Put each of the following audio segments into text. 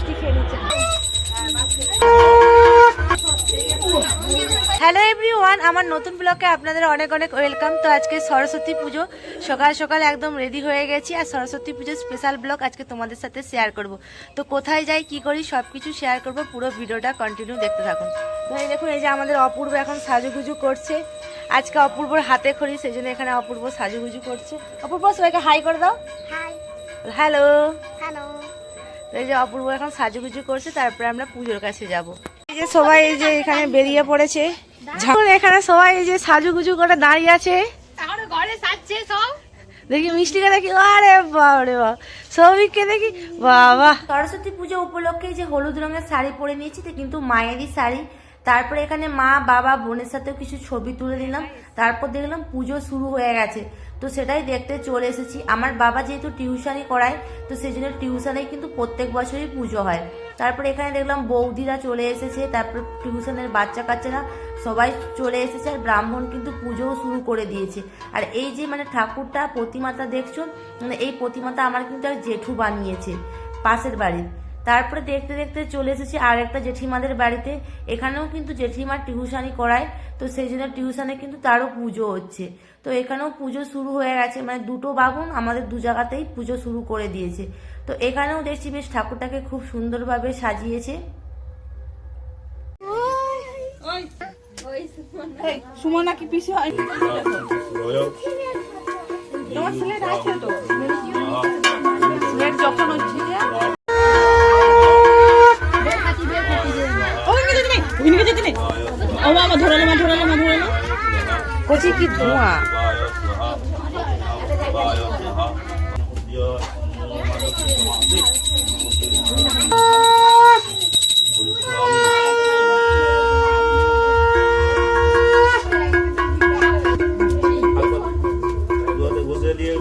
মিষ্টি খেয়ে নিচ্ছে। হ্যালো এভরিওয়ান আমার নতুন ব্লগে আপনাদের অনেক অনেক ওয়েলকাম তো আজকে সরস্বতী পুজো। সকাল সকাল একদম রেডি হয়ে গেছি আর সরস্বতী পুজোর স্পেশাল ব্লগ আজকে তোমাদের সাথে শেয়ার করব। তো কোথায় যাই কি করি সব কিছু শেয়ার করব। পুরো ভিডিওটা কন্টিনিউ দেখতে থাকুন। তো এই দেখুন এই যে আমাদের অপূর্ব এখন সাজুগুজু করছে। আজকে অপূর্বর হাতে খড়ি সেই জন্য এখানে অপূর্ব সাজুগুজু করছে। অপূর্ব সবাইকে হাই করে দাও। হাই হ্যালো হ্যালো এই যে অপূর্ব এখন সাজুগুজু করছে তারপরে আমরা পুজোর কাছে যাব। এই যে সবাই এই যে এখানে বেরিয়ে পড়েছে। যখন এখানে সবাই এই যে সাজুগুজু করে দাঁড়িয়ে আছে। ঘরে সাজছে সব। দেখি মিষ্টিকে দেখি আরে বাবরে বা সৌভিককে দেখি বাবা। সরস্বতী পুজো উপলক্ষে যে হলুদ রঙের শাড়ি পরে নিয়েছি তো কিন্তু মায়েরই শাড়ি। তারপরে এখানে মা, বাবা, বোনের সাথেও কিছু ছবি তুলে নিলাম। তারপর দেখলাম পুজো শুরু হয়ে গেছে। তো সেটাই দেখতে চলে এসেছি। আমার বাবা যেহেতু টিউশনই করায়, তো সেই জন্য টিউশনে কিন্তু প্রত্যেক বছরই পুজো হয়। তারপরে এখানে দেখলাম বৌদিরা চলে এসেছে। তারপর টিউশনের বাচ্চা কাচ্চারা সবাই চলে এসেছে আর ব্রাহ্মণ কিন্তু পুজোও শুরু করে দিয়েছে। আর এই যে মানে ঠাকুরটা প্রতিমাতা দেখছ মানে এই প্রতিমাটা আমার কিন্তু এক জেঠু বানিয়েছে পাশের বাড়ির। তারপরে দেখতে দেখতে চলে এসেছি আর একটা জেঠিমাদের বাড়িতে। এখানেও কিন্তু জেঠিমার টিউশনি করায় তো সেই জন্য টিউশানে কিন্তু তারও পুজো হচ্ছে। তো এখানেও পুজো শুরু হয়ে গেছে মানে দুটো বাগুন আমাদের দু জায়গাতেই পুজো শুরু করে দিয়েছে। তো এখানেও দেখছি বেশ ঠাকুরটাকে খুব সুন্দরভাবে সাজিয়েছে। সুমনা কি পিসি হয়? তোমার ছেলে আছে তো? যখন হচ্ছে ওখানে যেতে নেই ও বাবা ধরালো মা ধরালো মা ধরালো কচি কি ধোঁয়া? বসে দিয়ে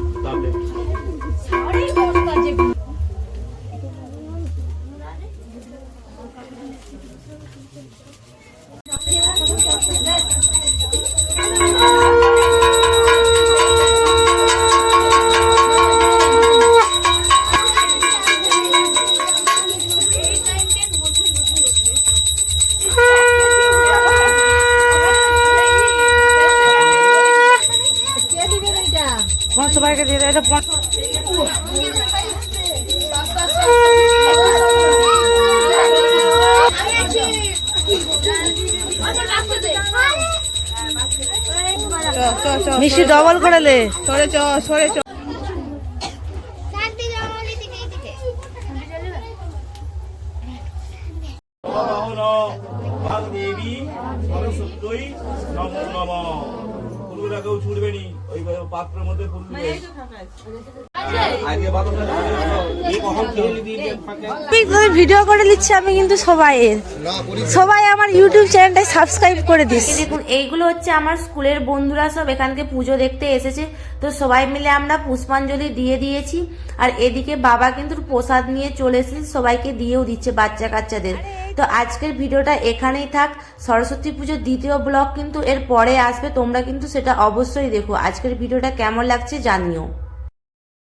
সবাইকে দিয়ে দেয় মিষ্টি ডবল করে লে সরে চ সরে চ। ভাগদেবী সরস্বতী নমো নম ফুলগুলা কেউ ছুটবে নি ওই পাত্রের মধ্যে ফুল দিবে নিবি ভিডিও করে নিচ্ছি আমি কিন্তু সবাইয়ের। সবাই আমার ইউটিউব চ্যানেলটা সাবস্ক্রাইব করে দিস। দেখুন এইগুলো হচ্ছে আমার স্কুলের বন্ধুরা সব এখানকে পুজো দেখতে এসেছে। তো সবাই মিলে আমরা পুষ্পাঞ্জলি দিয়ে দিয়েছি। আর এদিকে বাবা কিন্তু প্রসাদ নিয়ে চলে এসেছে সবাইকে দিয়েও দিচ্ছে বাচ্চা কাচ্চাদের। তো আজকের ভিডিওটা এখানেই থাক। সরস্বতী পুজোর দ্বিতীয় ব্লগ কিন্তু এর পরে আসবে তোমরা কিন্তু সেটা অবশ্যই দেখো। আজকের ভিডিওটা কেমন লাগছে জানিও।